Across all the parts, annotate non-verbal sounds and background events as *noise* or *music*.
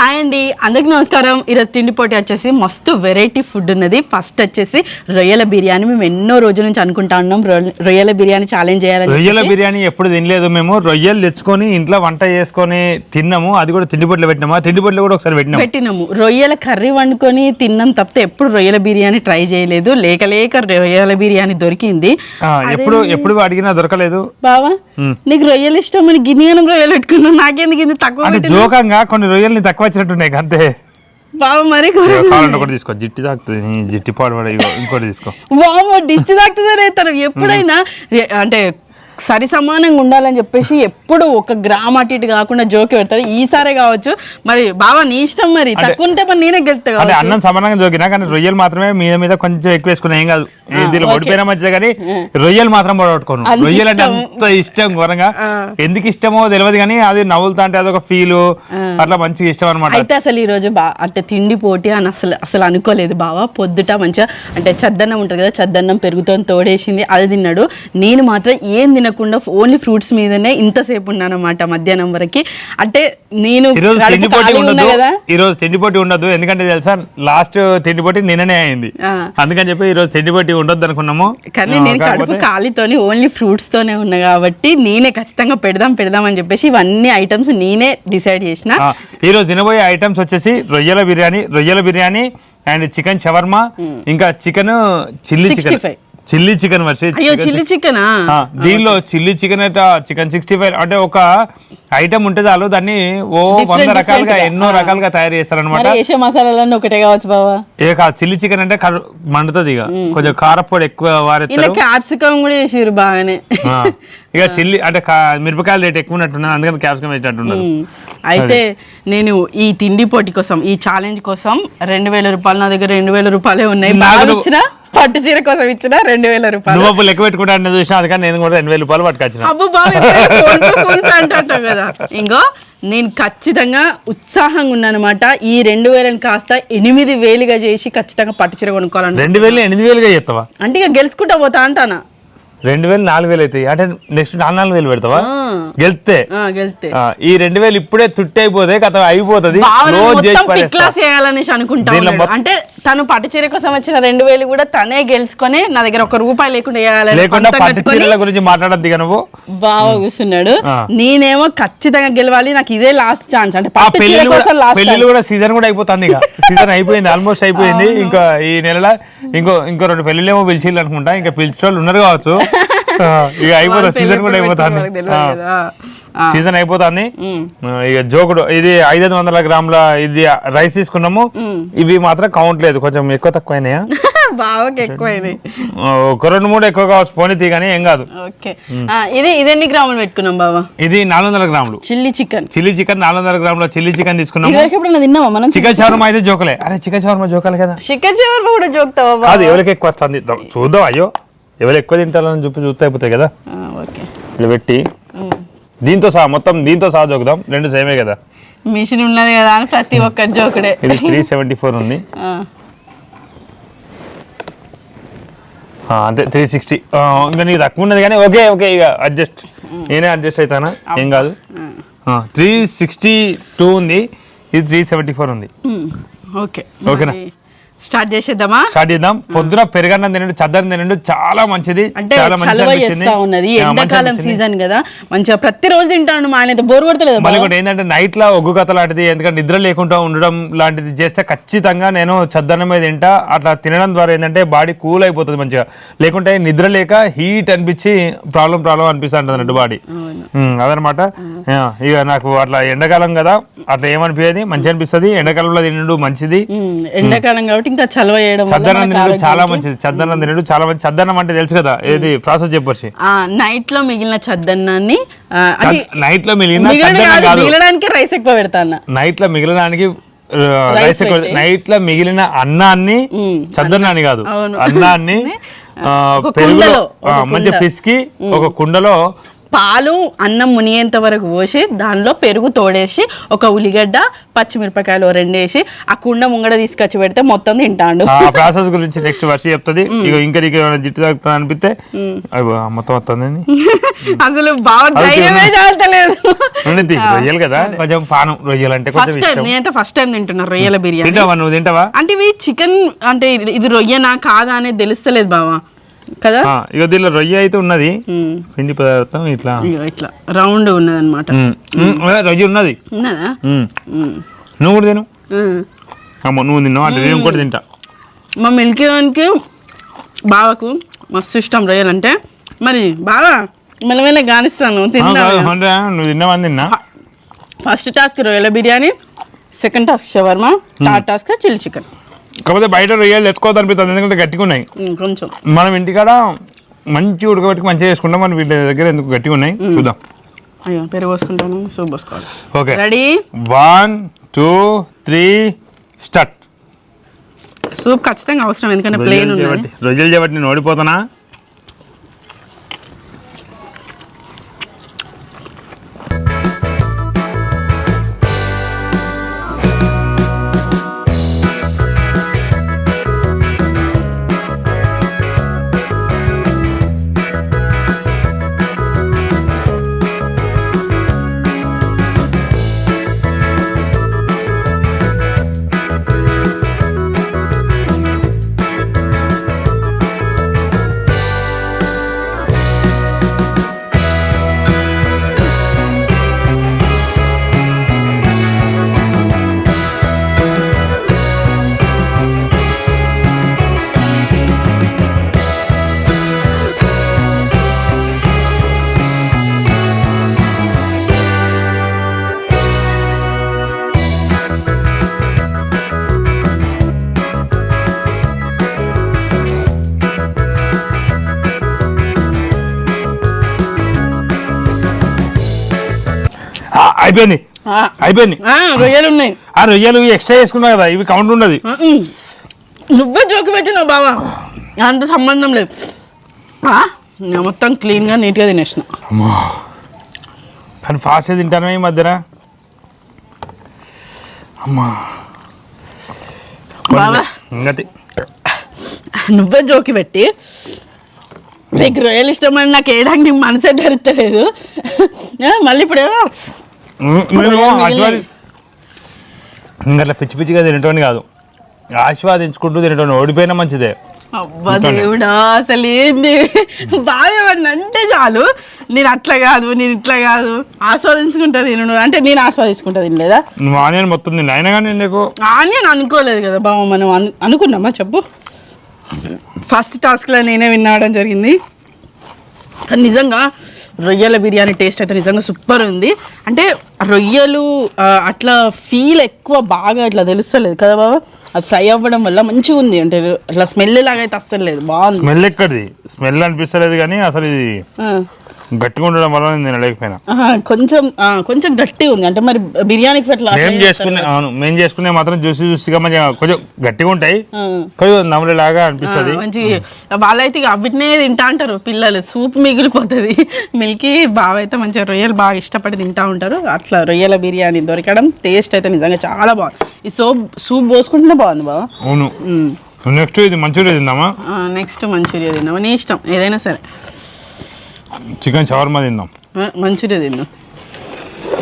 Hi అండి అందరికి నమస్కారం. ఈరోజు తిండి పోటీ వచ్చేసి మస్తు వెరైటీ ఫుడ్ ఉన్నది. ఫస్ట్ వచ్చేసి రొయ్యల బిర్యానీ. మేము ఎన్నో రోజుల నుంచి అనుకుంటా ఉన్నాం రొయ్యల బిర్యానీ ఛాలెంజ్ చేయాలని రొయ్యల. బిర్యానీ ఎప్పుడు తినలేదు మేము. రొయ్యలు తెచ్చుకొని ఇంట్లో వంట చేసుకొని తిన్నాము. అది కూడా తిండిపొట్లు పెట్టినాము. తిండిపొట్లు కూడా ఒకసారి పెట్టినాము. పెట్టినాము. రొయ్యల కర్రీ వండుకొని తిన్నాం తప్పితే ఎప్పుడు రొయ్యల బిర్యానీ ట్రై చేయలేదు. లేక లేక రొయ్యల బిర్యానీ దొరికింది. ఎప్పుడు ఎప్పుడు అడిగినా దొరకలేదు. బావా. నీకు రొయ్యలు ఇష్టం అని గిన్నెనం రొయ్యలు పెట్టుకున్నావు? నాకెందుకు ఇది తక్కువ? జోకంగా కొన్ని రొయ్యల్ని తక్కువ వచ్చినట్టున్నాయి అంతే. బావ మరి కావాలంటే తీసుకో. జిట్టి తాకుతుంది జిట్టి పాడు ఇంకోటి తీసుకో. వామో డిస్ట్ తాకుతుందనే తను ఎప్పుడైనా అంటే సరి సమానంగా ఉండాలని చెప్పేసి ఎప్పుడు ఒక గ్రామ్ అటు ఇటు కాకుండా జోకి పెడతాడు ఈసారే కావచ్చు మరి బావా నీ ఇష్టం మరి. తక్కువ ఉంటే మరి నేనే కావచ్చు. అన్నం సమానంగా జోకినా కానీ రొయ్యలు మాత్రమే మీద మీద కొంచెం ఎక్కువ వేసుకున్నా ఏం కాదు. దీనిలో. ఓడిపోయినా మంచిదే కానీ రొయ్యలు మాత్రం పడగొట్టుకోను రొయ్యలు అంటే ఇష్టం. అంత ఇష్టం ఘోరంగా. ఎందుకు ఇష్టమో తెలియదు కానీ అది నవ్వులుతా అంటే అదొక ఫీల్ అట్లా మంచిగా ఇష్టం అనమాట అయితే అసలు ఈ రోజు బా అంటే తిండి పోటీ అని అసలు అసలు అనుకోలేదు బావా. పొద్దుట మంచిగా అంటే చద్దన్నం ఉంటుంది కదా చద్దన్నం పెరుగుతో తోడేసింది అది తిన్నాడు. నేను మాత్రం ఏం తినకుండా ఓన్లీ ఫ్రూట్స్ మీదనే ఇంతసేపు ఉన్నాను అనమాట మధ్యాహ్నం వరకు. అంటే నేను ఈరోజు కడుపు తిండి పోటీ ఖాళీగా ఉన్నా ఉండదు. ఎందుకంటే తెలుసా లాస్ట్ తిండి పోటీ నిన్ననే అయింది. అందుకని చెప్పి ఈరోజు తిండి పోటీ ఉండొద్దు అనుకున్నాము. కానీ నేను కడుపు ఖాళీతోని ఓన్లీ ఫ్రూట్స్ తోనే ఉన్నా కాబట్టి నేనే ఖచ్చితంగా పెడదాం పెడదాం అని చెప్పేసి ఇవన్నీ ఐటమ్స్ నేనే డిసైడ్ చేసిన. ఆ, ఈరోజు తినబోయే ఐటమ్స్ వచ్చేసి రొయ్యల బిర్యానీ రొయ్యల బిర్యానీ అండ్ చికెన్ షవర్మా ఇంకా chicken chilli chicken 65. Chilli chicken వచ్చి అయ్యో చిల్లీ చికెనా? దీనిలో చిల్లీ చికెన్ అయితే చికెన్ సిక్స్టీ ఫైవ్ అంటే ఒక ఐటమ్ ఉంటే చాలు. దాన్ని ఓ వంద రకాలుగా. ఎన్నో. రకాలుగా తయారు చేస్తారనమాట మరి వేసే మసాలాలన్నీ ఒకటే కావచ్చు కాదు చిల్లీ చికెన్ అంటే కరు- మండుతుంది ఇక. కొంచెం కారపొడి ఎక్కువ క్యాప్సికమ్ కూడా వేసారు బాగానే. ఇక చిల్లి అంటే మిరపకాయల రేట్ ఎక్కువ ఉన్నట్టున్నది అందుకని క్యాప్సికం వేసినట్టున్నారు ఉమ్. అయితే నేను ఈ తిండి పోటీ కోసం ఈ ఛాలెంజ్ కోసం రెండు వేల రూపాయలు నా దగ్గర రెండు వేల రూపాయలే ఉన్నాయి. పట్టు చీర కోసం ఇచ్చిన రెండు వేల రూపాయలు. నువ్వు లెక్క పెట్టుకుంటా అంటే చూసిన అందుకని నేను కూడా రెండు వేల రూపాయలు పట్టుకొచ్చిన. అబ్బో బాబు అంటుంటావు కదా. ఇంకో నేను ఖచ్చితంగా ఉత్సాహంగా ఉన్నానమాట ఈ రెండు వేలని కాస్త ఎనిమిది వేలుగా చేసి ఖచ్చితంగా పట్టు చీర కొనుక్కోవాలను రెండు వేలు ఎనిమిది వేలుగా చేస్తావా? అంటే ఇక గెలుచుకుంటా పోతా అంటానా? రెండు వేలు నాలుగు వేలు అవుతాయి అంటే నెక్స్ట్ నాలుగు నాలుగు వేలు పెడతావా? గెలిస్తే ఆ, ఈ రెండు వేలు ఇప్పుడే తుట్టి అయిపోతే కథ అయిపోతుంది అనుకుంటా అంటే తను పట్టు చీర కోసం వచ్చిన రెండు వేలు కూడా తనే గెలుచుకొని నా దగ్గర ఒక రూపాయి లేకుండా లేకుండా పట్టు చీరల గురించి మాట్లాడద్దు నువ్వు. బాగా కూర్చున్నాడు. నేనేమో ఖచ్చితంగా గెలవాలి నాకు ఇదే లాస్ట్ ఛాన్స్ అంటే కోసం కూడా లాస్ట్ పెళ్ళిళ్ళు కూడా సీజన్ కూడా అయిపోతుంది ఇక. సీజన్ అయిపోయింది ఆల్మోస్ట్ అయిపోయింది. ఇంకా ఈ నెలలో ఇంకో ఇంకో రెండు పెళ్ళిళ్ళు ఏమో పిలిచిల్లు అనుకుంటా. ఇంకా పిలిచే వాళ్ళు ఉన్నారు కావచ్చు. ఇక అయిపోతుంది సీజన్ కూడా అయిపోతుంది. సీజన్ అయిపోతుంది. ఇక జోకుడు ఇది ఐదు వందల గ్రాముల ఇది రైస్ తీసుకున్నాము. ఇవి మాత్రం కౌంట్ లేదు కొంచెం ఎక్కువ తక్కువ *laughs* బావకి ఒక రెండు మూడు ఎక్కువ కావచ్చు పోనీ తీ కానీ ఏం కాదు. ఇది ఇది ఎన్ని గ్రాములు పెట్టుకున్నాం బావా? ఇది నాలుగు వందల గ్రాములు. Chilli chicken. చిల్లీ చికెన్ నాలుగు వందల గ్రాముల చిల్లీ చికెన్ తిన్నావా మనం చికెన్? షవర్మా అయితే జోకలే. అరే చికెన్ షవర్మా జోకాలి కదా. చికెన్ చివరి కూడా జోక్తావా? కాదు ఎవరికి ఎక్కువ చూద్దాం అయ్యో. ఎవరు ఎక్కువ తింటారని చెప్పి చూస్తే అయిపోతాయి కదా? ఓకే. ఇలా పెట్టి. దీంతో సహా మొత్తం దీంతో సహా జోకుదాం. రెండు సేమే కదా? మిషన్ ఉన్నది కదా అని ప్రతి ఒక్కటి జోకుడే. ఇది త్రీ సెవెంటీ ఫోర్ ఉంది అంతే త్రీ సిక్స్టీ ఇంకా నీకు తక్కువ ఉన్నది కానీ ఓకే ఓకే ఇక అడ్జస్ట్ నేనే అడ్జస్ట్ అవుతానా ఏం కాదు. త్రీ సిక్స్టీ టూ ఉంది. ఇది త్రీ సెవెంటీ ఫోర్ ఉంది ఓకే. ఓకేనా? స్టార్ట్ చేసేద్దామా? స్టార్ట్ చేద్దాం. పొద్దున పెరగన్నం తినండి చద్దరం తినండి. చాలా మంచిది. అంటే చలవ. చేస్తా ఉన్నది. ఎండాకాలం. సీజన్ కదా. మంచిగా ప్రతిరోజు తింటాను మా ఆయన బోర్ కొడతలేదు మళ్ళీ కూడా ఏంటంటే నైట్లో ఒగ్గు కథ లాంటిది ఎందుకంటే నిద్ర లేకుండా ఉండడం లాంటిది చేస్తే ఖచ్చితంగా నేను చద్దన్నం మీద తింటా. అట్లా తినడం ద్వారా ఏంటంటే బాడీ కూల్ అయిపోతుంది మంచిగా. లేకుంటే నిద్ర లేక హీట్ అనిపించి ప్రాబ్లం ప్రాబ్లం అనిపిస్తుంది అన్నట్టు బాడీ. అదనమాట. ఇక నాకు అట్లా ఎండాకాలం కదా అట్లా ఏమనిపించేది మంచి అనిపిస్తుంది. ఎండాకాలంలో తినడు మంచిది. ఎండాకాలం కాబట్టి ఇంకా చలవ చేయడం తినడు చాలా మంచిది చద్దన్నం తినడు చాలా మంచి చద్దన్నం అంటే తెలుసు కదా ఏది ప్రాసెస్ చెప్పొచ్చి నైట్లో మిగిలిన చద్దన్నాన్ని నైట్లో మిగిలిన మిగలడానికి రైస్ ఎక్కువ పెడతా అన్న నైట్లో మిగిలినానికి Rice రైస్ పెట్టి. నైట్లో మిగిలిన అన్నాన్ని. చద్దన్నాన్ని కాదు. అన్నాన్ని *laughs* పెరుగులో కుండ. పిసికి ఒక కుండలో పాలు అన్నం మునిగేంత వరకు పోసి దానిలో పెరుగు తోడేసి ఒక ఉల్లిగడ్డ పచ్చిమిరపకాయలు ఓ రెండు వేసి ఆ కుండ ముంగడ తీసుకొచ్చి పెడితే మొత్తం తింటాడు. ఆ ప్రాసెస్ గురించి నెక్స్ట్ వర్ష చెప్తుంది. ఇక ఇంకా నీకు ఏమైనా జిట్టు తాగుతుంది అనిపిస్తే? అయ్యో, మొత్తం వస్తుంది *laughs* అసలు బాగా ధైర్యమే చాలతలేదు ఉండింది రొయ్యలు కదా? కొంచెం పానం రొయ్యలు అంటే కొంచెం ఫస్ట్ టైం ఇష్టం. నేనైతే ఫస్ట్ టైం తింటున్నా రొయ్యల బిర్యానీ. తింటావా నువ్వు? తింటావా? అంటే ఇవి చికెన్ అంటే ఇది- ఇది రొయ్యనా కాదా అనేది తెలుస్తలేదు బావా. కదా? ఇక దీనిలో రొయ్య అయితే ఉన్నది. పిండి పదార్థం ఇట్లా. ఇట్లా. రౌండ్ ఉమ్, అదే రొయ్య ఉన్నది. ఉన్నదా. నువ్వు కూడా తిను. అమ్మో నువ్వు తిన్నావు? అంటే నేను కూడా తింటా. మా మిల్కీ వన్కి బావకు మస్తు ఇష్టం రొయ్యలంటే. మరి బాగా మెల్లమెల్ల గానిస్తాను తిన్నా అంటే నువ్వు తిన్నావని తిన్నా. ఫస్ట్ టాస్క్ రొయ్యల biryani second task shawarma third task chilli chicken. కాకపోతే బయట రొయ్యలు ఎత్తుకోవద్దు అనిపిస్తుంది ఎందుకంటే గట్టిగా ఉన్నాయి. కొంచెం. మనం ఇంటికాడ మంచి ఉడకబెట్టుకు మంచిగా చేసుకుంటాం మన వీటి దగ్గర ఎందుకు గట్టిగా ఉన్నాయి. చూద్దాం. అయ్యో పెరుగు పోసుకుంటాను సూప్ పోసుకోవాలి. Okay. Ready one two three start soup ఖచ్చితంగా అవసరం ఎందుకంటే ప్లేన్ చేయబట్టి రొయ్యలు చేయబట్టి నేను ఓడిపోతానా అయిపోయింది. అయిపోయింది. ఆ, రొయ్యలు ఉన్నాయి. ఆ రొయ్యలు ఎక్స్ట్రా చేసుకున్నావు కదా ఇవి కౌంట్ ఉండదు. నువ్వే జోకి పెట్టినావు బావా. అంత సంబంధం లేదు. మొత్తం క్లీన్గా నీట్గా తినేసిన. అమ్మో. కానీ ఫాస్ట్ తింటాను ఈ మధ్యన. అమ్మా. బావా. నువ్వే జోకి పెట్టి నీకు రొయ్యలు ఇష్టమని నాకు ఏడానికి నీకు మనసే ధరిస్తలేదు. ఆ, మళ్ళీ ఇప్పుడు ఏమో నేను. ఆస్వాది ఇంకా పిచ్చి పిచ్చిగా తినటోని కాదు. ఆస్వాదించుకుంటూ తినటోని ఓడిపోయినా మంచిదే. అబ్బా. దేవుడా అసలు ఏంది? ఏమన్నా అంటే చాలు. నేను అట్లా కాదు నేను ఇట్లా కాదు. ఆస్వాదించుకుంటా తినను అంటే నేను ఆస్వాదించుకుంటా తినలేదా? నువ్వు ఆనియన్ మొత్తం తిన్న అయినా కానీ నీకు అని నేను అనుకోలేదు కదా బావ మనం అను అనుకున్నామా? చెప్పు. ఫస్ట్ టాస్క్లో నేనే విన్నాడడం జరిగింది. కానీ నిజంగా రొయ్యల బిర్యానీ టేస్ట్ అయితే నిజంగా సూపర్ ఉంది. అంటే రొయ్యలు అట్లా ఫీల్ ఎక్కువ బాగా ఇట్లా తెలుస్తలేదు కదా బాబా? అది ఫ్రై అవ్వడం వల్ల మంచిగా ఉంది. అంటే అట్లా స్మెల్ లాగా అయితే అస్సలు లేదు. బాగుంది. స్మెల్ ఎక్కడిది? స్మెల్ అనిపిస్తలేదు కానీ అసలు ఇది. గట్టిగా ఉండడం వల్ల నేను తినలేకపోయినా. కొంచెం కొంచెం గట్టిగా ఉంది. అంటే మరి బిర్యానీకి అట్లా మేము చేసుకునే అవును మేము చేసుకునే మాత్రం జ్యూసి జ్యూసిగా మంచిగా కొంచెం గట్టిగా ఉంటాయి. కొంచెం నమ్మలేలాగా అనిపిస్తుంది. మంచి వాళ్ళైతే అవిటినే తింటా అంటారు పిల్లలు. సూప్ మిగిలిపోతుంది. మిల్కి బావ అయితే మంచిగా రొయ్యలు బాగా ఇష్టపడి తింటా ఉంటారు. అట్లా రొయ్యల బిర్యానీ దొరకడం టేస్ట్ అయితే నిజంగా చాలా బాగుంది. ఈ సూప్ సూప్ పోసుకుంటేనే బాగుంది బావ. అవును. నెక్స్ట్ ఇది మంచూరియా తిందామా? నెక్స్ట్ మంచూరియా తిందాం నీ ఇష్టం ఏదైనా సరే. చికెన్ షవర్మా తిందాం మంచూరియా తిందాం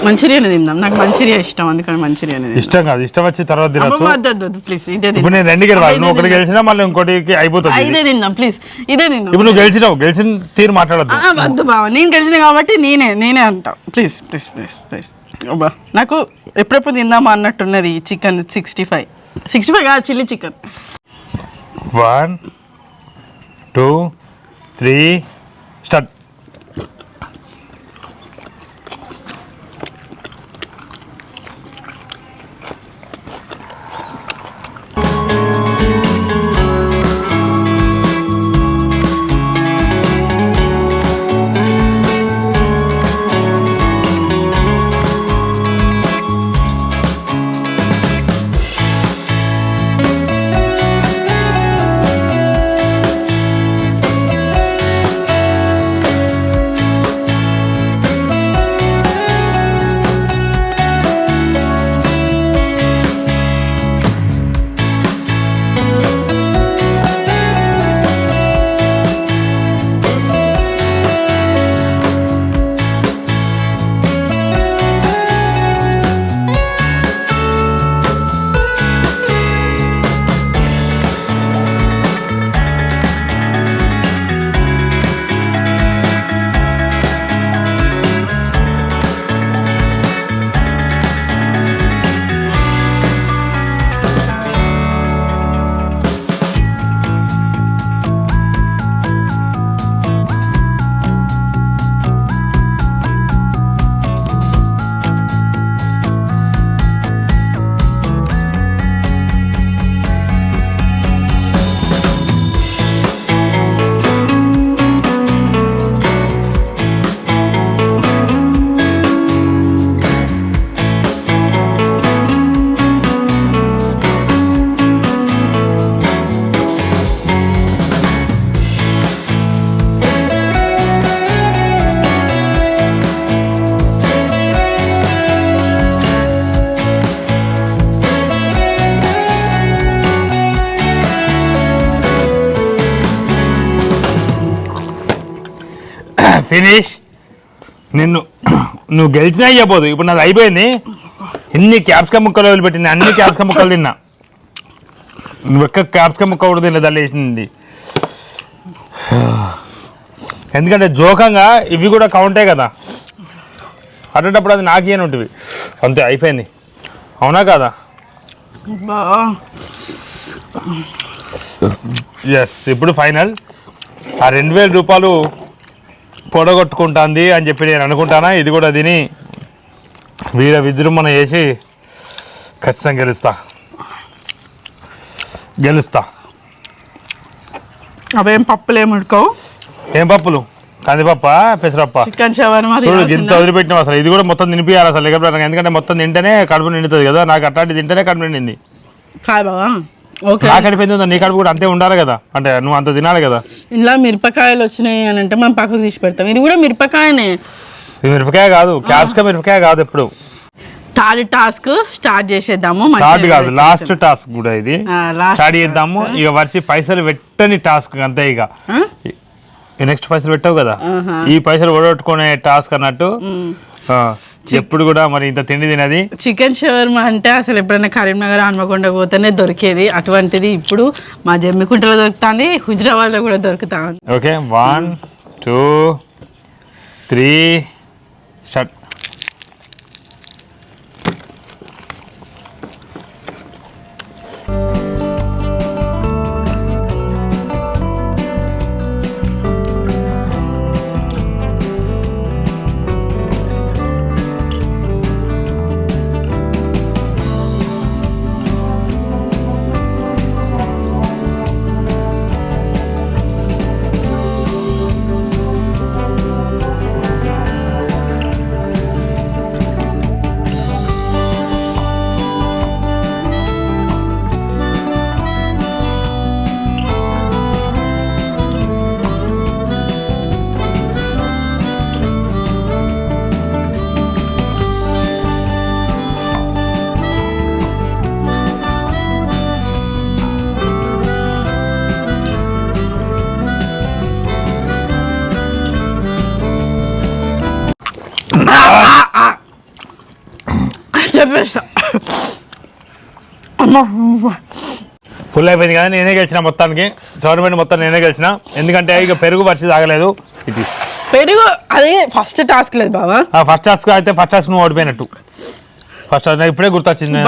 మంచూరియానే తిందాం నాకు మంచూరియా ఇష్టం అందుకని మంచూరియానే తిందాం ఇష్టం కాదు. ఇష్టం వచ్చి తర్వాత తినచ్చు. ప్లీజ్ ఇదే ఇప్పుడు నేను రెండు గెలవాలి నువ్వు ఒకటి గెలిచినా మళ్ళీ ఇంకోటికి అయిపోతుంది ఇది. తిందాం ప్లీజ్ ఇదే తిందాం ఇప్పుడు నువ్వు గెలిచినావు. గెలిచిన తీరు మాట్లాడద్దు. వద్దు బావ నేను గెలిచిన కాబట్టి నేనే నేనే అంటా. ప్లీజ్ ప్లీజ్ ప్లీజ్ ప్లీజ్ అబ్బా నాకు ఎప్పుడెప్పుడు తిందామా అన్నట్టున్నది chicken sixty five sixty five కాదు chilli chicken. One two three finish నిన్ను నువ్వు గెలిచినా అయ్యపోదు ఇప్పుడు నాది అయిపోయింది. ఎన్ని క్యాప్సికమ్ ముక్కలు వదిలిపెట్టింది అన్ని క్యాప్సికమ్ ముక్కలు తిన్నా. నువ్వు ఎక్క క్యాప్సికమ్ ముక్క కూడా తినలేదు దాన్ని వేసింది ఎందుకంటే జోకంగా ఇవి కూడా కౌంటే కదా. అటువంటిప్పుడు అది నాకేను ఉంటుంది అంతే అయిపోయింది. అవునా కదా. ఎస్ ఇప్పుడు ఫైనల్. ఆ రెండు వేల రూపాయలు పొడగొట్టుకుంటుంది అని చెప్పి నేను అనుకుంటానా? ఇది కూడా తిని వీర విజృంభణ చేసి ఖచ్చితంగా గెలుస్తా. గెలుస్తా. అవేం పప్పులు ఏమి ఉడకవు? ఏం పప్పులు? కందిపప్ప పెసరప్ప. చికెన్ షవర్మా చూడు ఇంత వదిలిపెట్టినాం అసలు. ఇది కూడా మొత్తం తినిపియాలి అసలు ఎందుకంటే మొత్తం తింటేనే కడుపు నిండుతుంది కదా. నాకు అట్లాంటి తింటేనే కడుపు నిండింది. కాదు బావా. ఓకే. నా కడుపు ఎందుకు నీ కడుపు కూడా అంతే ఉండాలి కదా? అంటే నువ్వు అంత తినాలి కదా? ఇలా మిరపకాయలు వచ్చినాయి అని అంటే మనం పక్కకు తీసి పెడతాం. ఇది కూడా మిరపకాయనే. ఇది మిరపకాయ కాదు క్యాప్సికం మిరపకాయ కాదు ఎప్పుడు. థర్డ్ టాస్క్ స్టార్ట్ చేసేద్దాము థర్డ్ కాదు లాస్ట్ టాస్క్ కూడా ఇది. స్టార్ట్ చేద్దాము. ఇక వర్షి పైసలు పెట్టని టాస్క్ అంతే ఇక? నెక్స్ట్ పైసలు పెట్టావు కదా. ఈ పైసలు ఓడగొట్టుకునే టాస్క్ అన్నట్టు. ఎప్పుడు కూడా మరి ఇంత తిండి తినది? చికెన్ షవర్మా అంటే అసలు ఎప్పుడైనా కరీంనగర్ హన్మకొండ పోతేనే దొరికేది. అటువంటిది ఇప్పుడు మా జమ్మికుంటలో దొరుకుతుంది హుజరాబాద్లో కూడా దొరుకుతా okay one two three shut. Full అయిపోయింది కదా నేనే గెలిచిన మొత్తానికి. గవర్నమెంట్ మొత్తం నేనే గెలిచిన. ఎందుకంటే ఇక పెరుగు పరిచి తాగలేదు. ఇది. పెరుగు అదే ఫస్ట్ టాస్క్ లేదు బావా. ఆ ఫస్ట్ టాస్క్ అయితే ఫస్ట్ టాస్క్ నువ్వు ఓడిపోయినట్టు. ఫస్ట్ టాస్క్ ఇప్పుడే గుర్తొచ్చింది.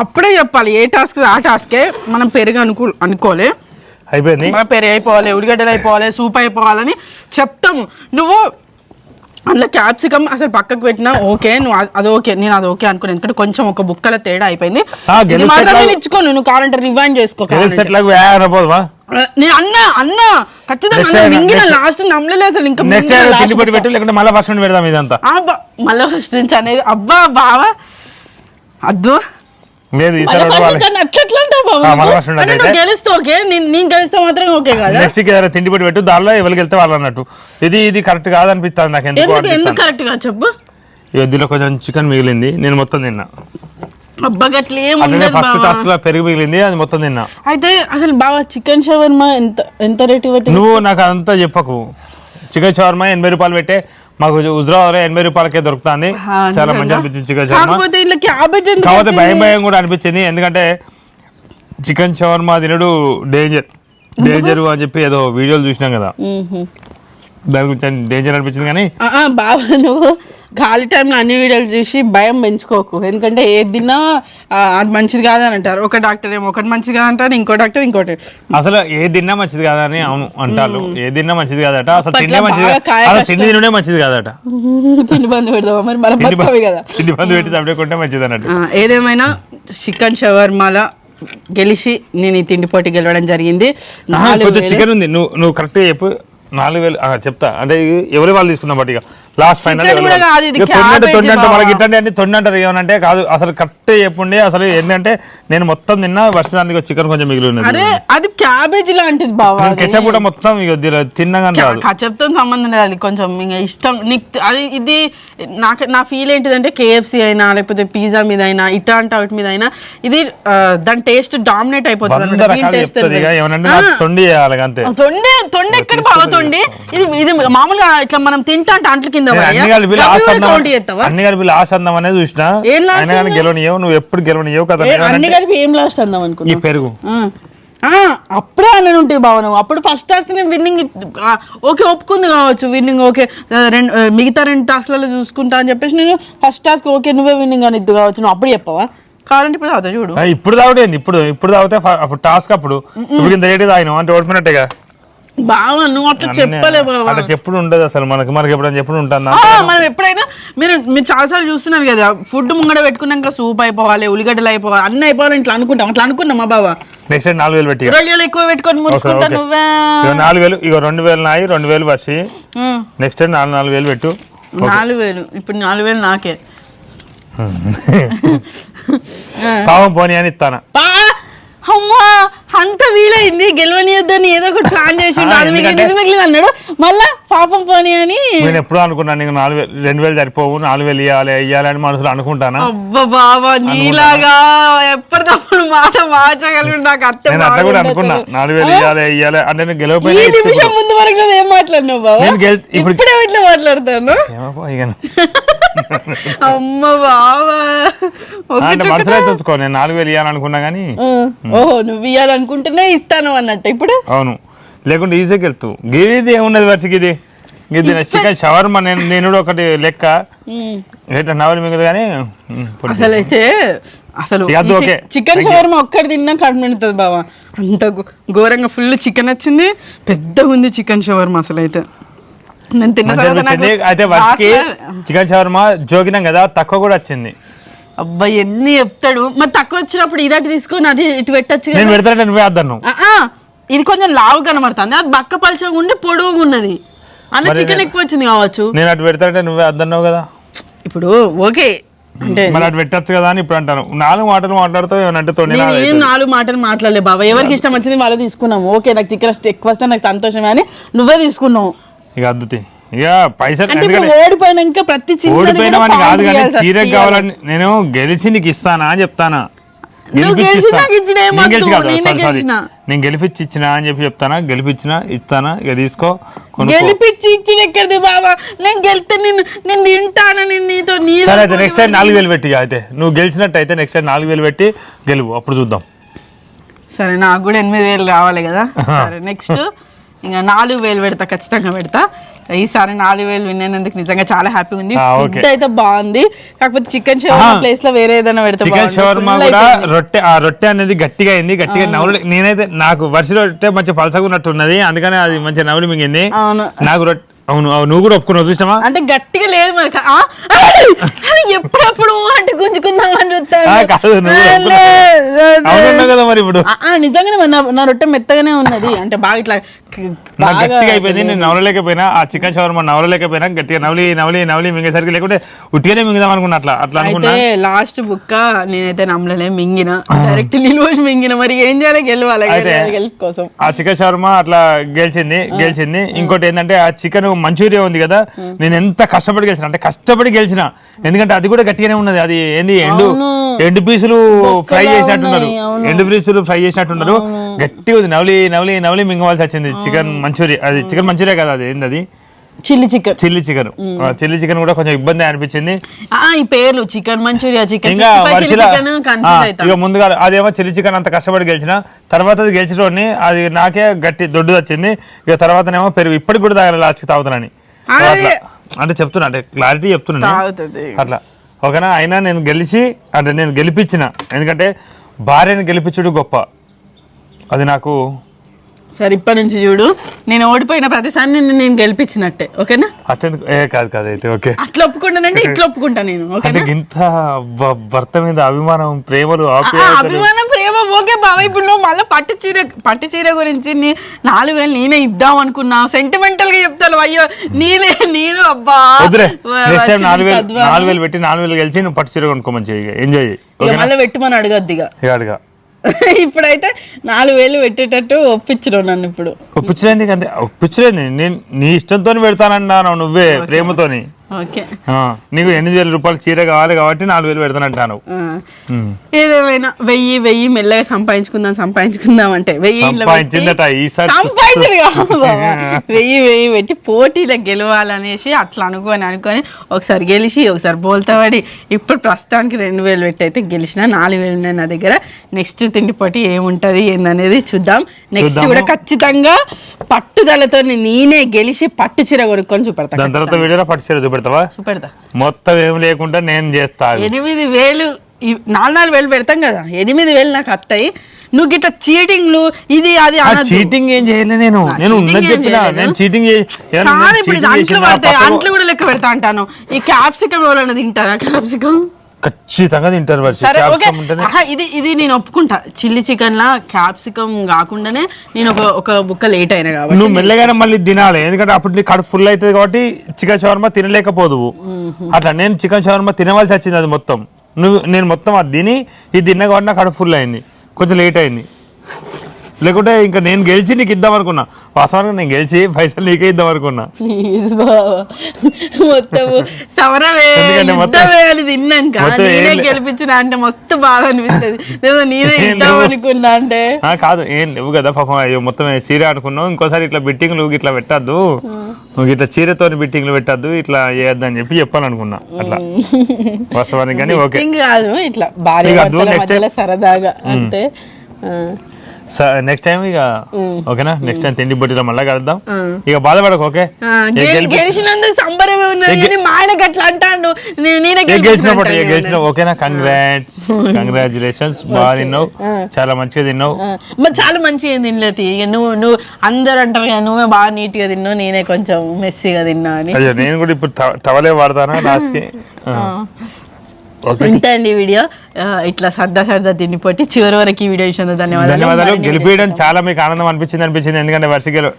అప్పుడే చెప్పాలి ఏ టాస్క్ ఆ టాస్కే మనం పెరుగు అనుకో అనుకోలే. అయిపోయింది. పెరుగు అయిపోవాలి ఉల్లిగడ్డలు అయిపోవాలి సూప్ అయిపోవాలని చెప్తాము. నువ్వు అందులో క్యాప్సికమ్ అసలు పక్కకు పెట్టినా ఓకే నువ్వు అది- ఓకే నేను అది ఓకే అనుకున్నాను ఎందుకంటే కొంచెం ఒక బుక్కల తేడా అయిపోయింది. నేను ఇచ్చుకోను నువ్వు కావాలంటే రివైండ్ చేసుకో నేను అన్నా అన్నా ఖచ్చితంగా మింగిన లాస్ట్ నమ్మలేదు అసలు ఇంకా పెట్టి లేకుంటే మళ్ళీ ఫస్ట్ పెడదాం ఇదంతా. మళ్ళా ఫస్ట్ నుంచి అనేది అబ్బా బావా. అద్దు. లేదు ఈసారి గెలిస్తే ఓకే నేను గెలిస్తే మాత్రం ఓకే కదా? నెక్స్ట్కి ఏదైనా తిండి పెట్టి పెట్టు దానిలో ఎవరికి వెళ్తే వాళ్ళు అన్నట్టు. ఇది ఇది కరెక్ట్ కాదనిపిస్తుంది నాకు ఎందుకు ఎందుకు కరెక్ట్గా చెప్పు? ఇక దీనిలో కొంచెం చికెన్ మిగిలింది నేను మొత్తం తిన్నా. పెరుగు మిగిలింది అది మొత్తం తిన్నా. అయితే అసలు బావా చికెన్ షవర్మా ఎంత ఎంత రేట్ నువ్వు నాకు అదంతా చెప్పకు. చికెన్ షవర్మా ఎనభై రూపాయలు పెట్టే మాకు హుజరాబాద్ ఎనభై రూపాయలకే దొరుకుతుంది చాలా? మంచి అనిపించింది చికెన్ షవర్మా కాకపోతే భయం? భయం కూడా అనిపించింది ఎందుకంటే చికెన్ షవర్మా తినడు డేంజర్ డేంజర్ అని చెప్పి ఏదో వీడియోలు చూసినాం కదా. దాని గురించి డేంజర్ అనిపించింది కానీ? బావా నువ్వు ఖాళీ టైంలో అన్ని వీడియోలు చూసి భయం పెంచుకోకు. ఎందుకంటే ఏది తిన్నా అది మంచిది కాదని అంటారు. ఒక డాక్టర్ ఏమో ఒకటి మంచిది కాదంటారు ఇంకో డాక్టర్ ఇంకోటి. అసలు ఏ తిన్నా మంచిది కాదని అవును అంటారు. ఏ తిన్నా మంచిది కాదట. అసలు తిండే మంచిది అసలు. తిండి తినడే మంచిది కాదట. *laughs* తిండి బంద్ పెడదామా మరి? మన బతుకవి కదా. తిండి బంధు పెట్టి తప్పకుంటే మంచిది అన్నట్టు. ఏదేమైనా చికెన్ షవర్మాల గెలిచి నేను ఈ తిండి పోటీ గెలవడం జరిగింది. చికెన్ ఉంది. నువ్వు నువ్వు కరెక్ట్గా చెప్పు. నాలుగు వేలు చెప్తా. అంటే ఎవరి వాళ్ళు తీసుకున్నా బట్ ఇక లాస్ట్ ఫైనల్ Chicken కూడా కాదు, ఇది తొండి అంటే cabbage తొండి అంటే బావ. మనకి ఇట్లాంటి అన్ని తొండి అంటారు ఏమనంటే కాదు అసలు కరెక్ట్ చెప్పుండి అసలు ఏంటంటే నేను మొత్తం నిన్న వర్షానికి చికెన్ కొంచెం మిగిలి ఉన్నది. అది క్యాబేజ్ లాంటిది బావా అది. కెచప్ కూడా మొత్తం తిన్నగానే రాదు. కచప్తో సంబంధం లేదు అది కొంచెం ఇంకా ఇష్టం. నీకు అది ఇది నాకు నా ఫీల్ ఏంటిదంటే కేఎఫ్సి అయినా లేకపోతే పిజ్జా మీద అయినా ఇట్లాంటి వాటి మీద అయినా ఇది దాని టేస్ట్ డామినేట్ అయిపోతుంది తొండి తొండే తొండ ఎక్కడ బాగా తొండి ఇది ఇది మామూలుగా ఇట్లా మనం తింటా అంటే అంట్ల కింద నేను పడేయా? అన్ని కలిపి లాస్ట్ అందం అనేది చూసిన? గెలవనియవు నువ్వు ఎప్పుడు గెలవనియవు కదా? అన్ని కలిపి ఏం లాస్ట్ అందాం ఈ అనుకున్నా పెరుగు అప్పుడే అన్నీ ఉంటాయి నువ్వు. అప్పుడు ఫస్ట్ టాస్క్ నేను విన్నింగ్ ఓకే ఒప్పుకుంది కావచ్చు. Winning okay. రెండు మిగతా రెండు టాస్క్లలో చూసుకుంటా అని చెప్పేసి నేను ఫస్ట్ టాస్క్ ఓకే నువ్వే విన్నింగ్ అని ఇద్దు కావచ్చు. నువ్వు అప్పుడు చెప్పవా? కావాలంటే ఇప్పుడు అవుతా చూడు. ఇప్పుడు తాగుటేంది ఇప్పుడు ఇప్పుడు తాగితే అప్పుడు టాస్క్ అప్పుడు. ఇప్పుడు ఇంత రేటు తాగినాం అంటే ఓడిపోయినట్టేగా? బావా నువ్వు అట్లా చెప్పలే బావా చెప్పుడు ఉండదు అసలు. మనకి మనకి ఎప్పుడైనా చెప్పుడు ఉంటుందా ఆ, మనం ఎప్పుడైనా మీరు మీరు చాలాసార్లు చూస్తున్నారు కదా ఫుడ్ ముంగడ పెట్టుకున్నాక సూప్ అయిపోవాలి ఉల్లిగడ్డలు అయిపోవాలి అన్నీ అయిపోవాలి ఇట్లా అనుకుంటాం. అట్లా అనుకున్నామా బావా. నెక్స్ట్ టైం నాలుగు వేలు పెట్టి ఇక. రొయ్యలు ఎక్కువ పెట్టుకొని ఓకే. నువ్వే. నాలుగు వేలు ఇగో రెండు వేలు నాయి రెండు వేలు వచ్చి నెక్స్ట్ టైం నాలుగు నాలుగు వేలు పెట్టు. నాలుగు వేలు ఇప్పుడు నాలుగు వేలు నాకే. పాపం పోనీ అని ఇస్తాను. అమ్మా అంత వీలైంది. గెలవనియద్దని ఏదో ఒకటి ప్లాన్ చేసిండు అది మిగిలింది ఎందుకంటే- ఇది మిగిలింది అన్నాడు. మళ్ళా పాపం పోనీ అని నేను ఎప్పుడూ అనుకున్నాను నీకు నాలుగు వేలు రెండు వేలు సరిపోవు నాలుగు వేలు ఇవ్వాలి ఇవ్వాలి అని మనసులో అనుకుంటానా? అబ్బా బాబా నీలాగా ఎప్పటికప్పుడు మాట మార్చగలిగి నాకు అత్తే నేను అట్లా కూడా అనుకున్నా. నాలుగు వేలు ఇవ్వాలి ఇవ్వాలి అంటే నేను ఈ గెలవపోయినా నిమిషం ముందు వరకు నువ్వు ఏం మాట్లాడినావు బాబా నేను గెల్ ఇప్పుడు ఇప్పుడే ఇట్లా మాట్లాడతాను. అమ్మ బాబా అంటే మనసులో అయితే ఉంచుకో నేను నాలుగు వేలు ఇవ్వాలనుకున్నా కానీ ఓహో నువ్వు ఇవ్వాలనుకుంటేనే ఇస్తాను అన్నట్టు. ఇప్పుడు? అవును. లేకుంటే ఈజీగా వెళ్తావు గిది ఏమున్నది వర్షకి ఇది ఇది చికెన్ షవర్మ. నేను నేను కూడా ఒకటి లెక్క. ఎట్లా నవలి మిగదు కానీ. అసలు అయితే అసలు. చికెన్ షవర్మ ఒక్కటి తిన్నా కడుపు నిండుతుంది బావా. అంత ఘోరంగా ఫుల్ చికెన్ వచ్చింది. పెద్దగా ఉంది చికెన్ షవర్మ అసలు అయితే నేను తిన్న అయితే చికెన్ షవర్మ జోకినాం కదా తక్కువ కూడా వచ్చింది. అబ్బా ఎన్ని చెప్తాడు? మరి తక్కువ వచ్చినప్పుడు ఇదటి తీసుకొని అది ఇటు పెట్టచ్చు నేను పెడతానంటే నువ్వే వద్దను ఇది కొంచెం లావు కనబడుతుంది. అది బక్క పలచగా ఉండి పొడవుగా ఉన్నది. అన్న చికెన్ ఎక్కువ వచ్చింది కావచ్చు. నేను అటు పెడతానంటే నువ్వే వద్దన్నావు కదా. ఇప్పుడు ఓకే. అంటే మరి అటు పెట్టచ్చు కదా అని ఇప్పుడు అంటాను. నాలుగు మాటలు మాట్లాడుతావు ఏమనంటే తొండి నేను నాలుగు మాటలు మాట్లాడలే బాబా. ఎవరికి ఇష్టం వచ్చింది వాళ్ళు తీసుకున్నాము. ఓకే నాకు చికెన్ ఎక్కువ వస్తే నాకు సంతోషమే అని నువ్వే తీసుకున్నావు. ఇక అద్దుతి ఇక పైసలు అంటే ఇప్పుడు ఎందుకంటే ఓడిపోయినాక ప్రతి ఓడిపోయిన వాడిని పాయింట్ కాదు కానీ చీరకు. కావాలని నేను గెలిచి నీకు ఇస్తానా అని చెప్తానా? నేను గెలిపించి ఇచ్చిన అని చెప్పి చెప్తానా? గెలిపించిన ఇస్తానా? ఇక తీసుకో గెలిపించి ఇచ్చిన ఎక్కడిది బాబా నేను గెలిస్తే నిన్ను నేను తింటాను నేను నీతో? సరే అయితే నెక్స్ట్ టైం నాలుగు వేలు పెట్టి అయితే. నువ్వు గెలిచినట్టు అయితే నెక్స్ట్ టైం నాలుగు వేలు పెట్టి గెలువు. అప్పుడు చూద్దాం. సరే నాకు కూడా ఎనిమిది వేలు రావాలి కదా. సరే నెక్స్ట్ *laughs* ఇంకా నాలుగు వేలు పెడతా ఖచ్చితంగా పెడతా ఈసారి నాలుగు వేలు విన్నందుకు నిజంగా చాలా హ్యాపీ ఉంది ఫుడ్. అయితే బాగుంది కాకపోతే చికెన్ షవర్మా. ప్లేస్లో వేరే ఏదైనా పెడితే చికెన్. షవర్మ కూడా. రొట్టె ఆ రొట్టె అనేది గట్టిగా అయింది గట్టిగా నవ్వులు నేనైతే నాకు వర్ష రొట్టె మంచి పలసగా ఉన్నట్టు ఉన్నది అందుకని అది మంచి నవ్వులు మింగింది నాకు రొట్టె అవును అవును, నువ్వు కూడా ఒప్పుకున్నావు చూసినావా? అంటే గట్టిగా లేదు మరి కా- ఆ? అది ఎప్పుడప్పుడు అంటే గుంజుకుందాం అని చూస్తాడు. ఆ, కాదు, నువ్వు ఆ, కదా మరి ఇప్పుడు. ఆ, ఆ, నిజంగానే మరి నా- నా రొట్టె మెత్తగానే ఉన్నది. అంటే బాగా ఇట్లా నాకు బాగా గట్టిగా అయిపోయింది నేను నవలలేకపోయినా ఆ చికెన్ షవర్మ నవలలేకపోయినా గట్టిగా నవలి నవలి నవలి మింగేసరికి లేకుంటే ఉట్టిగానే మింగుదాం అనుకున్నా అట్లా అట్లా అనుకున్నా. అయితే లాస్ట్ బుక్క నేనైతే నమ్మలే మింగిన. డైరెక్ట్ నిలువసి మింగిన. మరి ఏం చేయాలి? గెలవాలి అయితే- గెలవాలి గెలుపు కోసం. ఆ చికెన్ షవర్మ అట్లా గెలిచింది గెలిచింది. ఇంకోటి ఏంటంటే ఆ చికెన్ మంచూరియా ఉంది కదా నేను ఎంత కష్టపడి గెలిచిన అంటే కష్టపడి గెలిచిన ఎందుకంటే అది కూడా గట్టిగానే ఉన్నది. అది ఏంది ఎండు. ఎండు పీసులు ఫ్రై చేసినట్టున్నారు. ఎండు పీసులు ఫ్రై చేసినట్టున్నారు. గట్టిగా ఉంది. నవలి నవలి నవలి మింగవలసి వచ్చింది. చికెన్ మంచూరియా అది చికెన్ మంచూరియా కదా అది ఏంది అది? Chilli chicken chilli chicken chilli chicken కూడా కొంచెం ఇబ్బంది అనిపించింది. ఈ పేర్లు చికెన్ మంచూరియా చికెన్ ఇంకా ఇక ముందుగా అదేమో చిల్లి చికెన్ అంత కష్టపడి గెలిచిన తర్వాత అది గెలిచినోడిని అది నాకే గట్టి దొడ్డు వచ్చింది. ఇక తర్వాతనేమో పెరుగు ఇప్పటికి కూడా తాగాలి లాస్ట్కి తాగుతానని. అంటే చెప్తున్నా అంటే క్లారిటీ చెప్తున్నా అట్లా. ఓకేనా? అయినా నేను గెలిచి అంటే నేను గెలిపించిన. ఎందుకంటే భార్యను గెలిపించుడు గొప్ప. అది నాకు సరే ఇప్పటి నుంచి చూడు. నేను ఓడిపోయిన ప్రతిసారి నిన్ను నేను గెలిపించినట్టే ఓకేనా? ఏ కాదు కాదు అయితే ఓకే. అట్లా ఒప్పుకుంటానంటే ఇట్లా ఒప్పుకుంటా నేను అంటే ఓకేనా ఇంత భ- భర్త మీద అభిమానం ప్రేమలు ఆ, ఆప్యాయతలు అభిమానం ప్రేమ ఓకే బావ ఇప్పుడు నువ్వు మళ్ళీ పట్టు చీర పట్టు చీర గురించి నీ- నాలుగు వేలు నేనే ఇద్దాం అనుకున్నా. సెంటిమెంటల్గా చెప్తాను అయ్యో నీలే నేను అబ్బా. వద్దురే వ- నెక్స్ట్ టైం నాలుగు వేలు తద్వారా. నాలుగు వేలు పెట్టి నాలుగు వేలు గెలిచి నువ్వు పట్టు చీర కొనుక్కోమని చెయ్యి ఎంజాయ్ ఇక మళ్ళీ పెట్టుమని అడగద్దు ఇక. ఇక అడగా. ఇప్పుడైతే నాలుగు వేలు పెట్టేటట్టు ఒప్పించడం నన్ను ఇప్పుడు. ఒప్పించలేంది అంతే. ఒప్పించలేంది నేను. నీ ఇష్టంతో పెడతానన్నాను నువ్వే ప్రేమతోని. నీకు ఎనిమిది వేల రూపాయలు చీర కావాలి కాబట్టి నాలుగు వేలు పెడతానంటాను. ఏదేమైనా వెయ్యి వెయ్యి మెల్లగా సంపాదించుకుందాం సంపాదించుకుందాం అంటే వెయ్యి. వెయ్యి వెయ్యి పెట్టి పోటీలో గెలవాలనేసి అట్లా అనుకొని అనుకొని ఒకసారి గెలిచి ఒకసారి బోల్తా పడి ఇప్పుడు ప్రస్తుతానికి రెండు వేలు పెట్టి అయితే గెలిచిన నాలుగు వేలు ఉన్నాయి నా దగ్గర. నెక్స్ట్ తిండి పోటీ ఏముంటది ఏందనేది చూద్దాం. నెక్స్ట్. కూడా ఖచ్చితంగా పట్టుదలతో నేనే గెలిచి పట్టు చీర కొనుక్కొని చూపెడతా దాని తర్వాత వీడియోలో పట్టు చీర చూపెడతా. మొత్తం ఏం లేకుండా నేను చేస్తా ఎనిమిది వేలు నాలుగు నాలుగు వేలు పెడతాం కదా ఎనిమిది వేలు నాకు వస్తాయి. నువ్వు గిట్ల చీటింగ్లు ఇది అది. చీటింగ్ ఏం చేయలే నేను. నేను ఉన్నది చెప్పిన. నేను చీటింగ్ కాదు ఇప్పుడు అంట్లు పడతాయి అంట్లు కూడా లెక్క పెడతా అంటాను. ఈ క్యాప్సికం ఎవరైనా తింటారా క్యాప్సికం ఖచ్చితంగా తింటారు వర్షి సరే ఓకే. క్యాప్సికం ఉంటేనే. ఆహా, ఇది ఇది నేను ఒప్పుకుంటా. చిల్లీ చికెన్ లా క్యాప్సికం కాకుండానే నేను ఒక ఒక బుక్క లేట్ అయినా కాబట్టి నువ్వు మెల్లగానే మళ్ళీ తినాలి. ఎందుకంటే అప్పుడు నీ కడుపు ఫుల్ అవుతుంది కాబట్టి చికెన్ షవర్మా తినలేకపోదువు. అట్లా నేను చికెన్ షవర్మా తినవలసి వచ్చింది అది మొత్తం. నువ్వు నేను మొత్తం అది తిని ఇది తిన్నా కాబట్టి నా కడుపు ఫుల్ అయింది. కొంచెం లేట్ అయింది. లేకుంటే ఇంకా నేను గెలిచి నీకు ఇద్దాం అనుకున్నా. వాస్తవానికి నేను గెలిచి పైసలు నీకే ఇద్దాం అనుకున్నా. ప్లీజ్ బాబా మొత్తం సమరమే మొత్తం- తిన్నాక. మొత్తం నేనే గెలిపించిన అంటే మస్తు బాధ అనిపిస్తుంది. లేదా నేనే ఇద్దాం. అనుకున్నా అంటే. ఆ, కాదు ఏం లేవు కదా పాపం. అయ్యో మొత్తం చీర ఆడుకున్నావు. ఇంకోసారి ఇట్లా బిట్టింగ్లు ఇట్లా పెట్టద్దు. నువ్వు ఇట్లా చీరతో బిట్టింగ్లు పెట్టద్దు. ఇట్లా చేయొద్దు అని చెప్పి చెప్పాలనుకున్నా. అట్లా. వాస్తవానికి కానీ *laughs* ఓకే. కాదు ఇట్లా భార్య మధ్యలో సరదాగా అంతే. నెక్స్ట్ టైం ఇక ఓకేనా నెక్స్ట్ టైం తిండి బొట్టిలో మళ్ళీ కలుద్దాం. ఆ. ఇక బాధపడకు ఓకే గెలిచినందుకు సంబరమే ఉన్నది మా ఆయనకి అట్లా అంటాడు నేను గెలిచినప్పుడు. గెలిచిన ఓకేనా కంగ్రాట్స్ కంగ్రాచులేషన్స్ బాగా తిన్నావు. చాలా మంచిగా తిన్నావు. మరి చాలా మంచిగా తినలేదు ఇక నువ్వు నువ్వు అందరు అంటారు కదా నువ్వే బాగా నీట్గా తిన్నావు నేనే కొంచెం మెస్సీగా తిన్నా అని. నేను కూడా ఇప్పుడు టవలే వాడతానా *laughs* లాస్ట్కి ఓకే ఇంత అండి వీడియో. ఇట్లా సర్దా సర్దా తిండిపోట్టి చివరి వరకు ఈ వీడియో ఇచ్చిన ధన్యవాదాలు. ధన్యవాదాలు. గెలిపేయడం చాలా మీకు ఆనందం అనిపించింది అనిపించింది. ఎందుకంటే వర్ష గెలు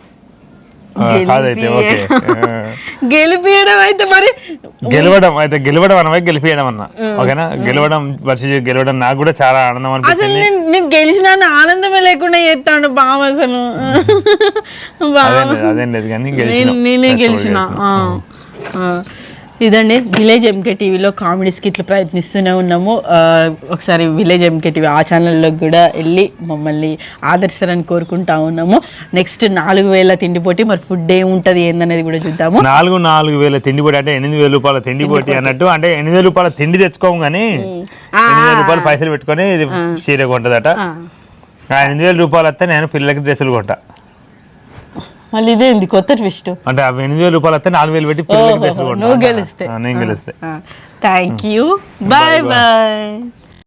ఆ, కాదైతే ఓకే. ఆ. గెలిపియడం అయితే మరి గెలవడం అయితే గెలవడం అనవై గెలిపియడం అన్న. ఓకేనా? గెలవడం వర్ష గెలవడం నాకు కూడా చాలా ఆనందం అసలు అనిపించింది నేను గెలిచిన ఆనందమే లేకుండా చేస్తాడు బావ అసలు. అదేం లేదు కానీ నేను గెలిచినాం. ఇదండి విలేజ్ ఎంకే టీవీలో కామెడీ స్కిట్లు ప్రయత్నిస్తూనే ఉన్నాము. ఒకసారి విలేజ్ ఎంకే టీవీ ఆ ఛానల్లో కూడా వెళ్ళి మమ్మల్ని ఆదర్శరని కోరుకుంటా ఉన్నాము. నెక్స్ట్ నాలుగు వేల తిండి పోటీ మరి ఫుడ్ ఏముంటది ఏందనేది కూడా చూద్దాము. నాలుగు నాలుగు వేల తిండి పోటీ అంటే ఎనిమిది వేల రూపాయల తిండి పోటీ అన్నట్టు అంటే ఎనిమిది వేల రూపాయల తిండి తెచ్చుకోము కానీ ఎనిమిది వేల రూపాయలు పైసలు పెట్టుకొని ఇది చీర కొంటదట ఎనిమిది వేల రూపాయలు వస్తే నేను పిల్లలకి డ్రెస్సులు కొంటా మళ్ళీ ఇదేంది కొత్త ట్విస్ట్. అంటే అవి ఎనిమిది వేల రూపాయలు వస్తే నాలుగు వేలు పెట్టి నువ్వు గెలిస్తే. ఆ, నేను గెలిస్తే. Thank you bye bye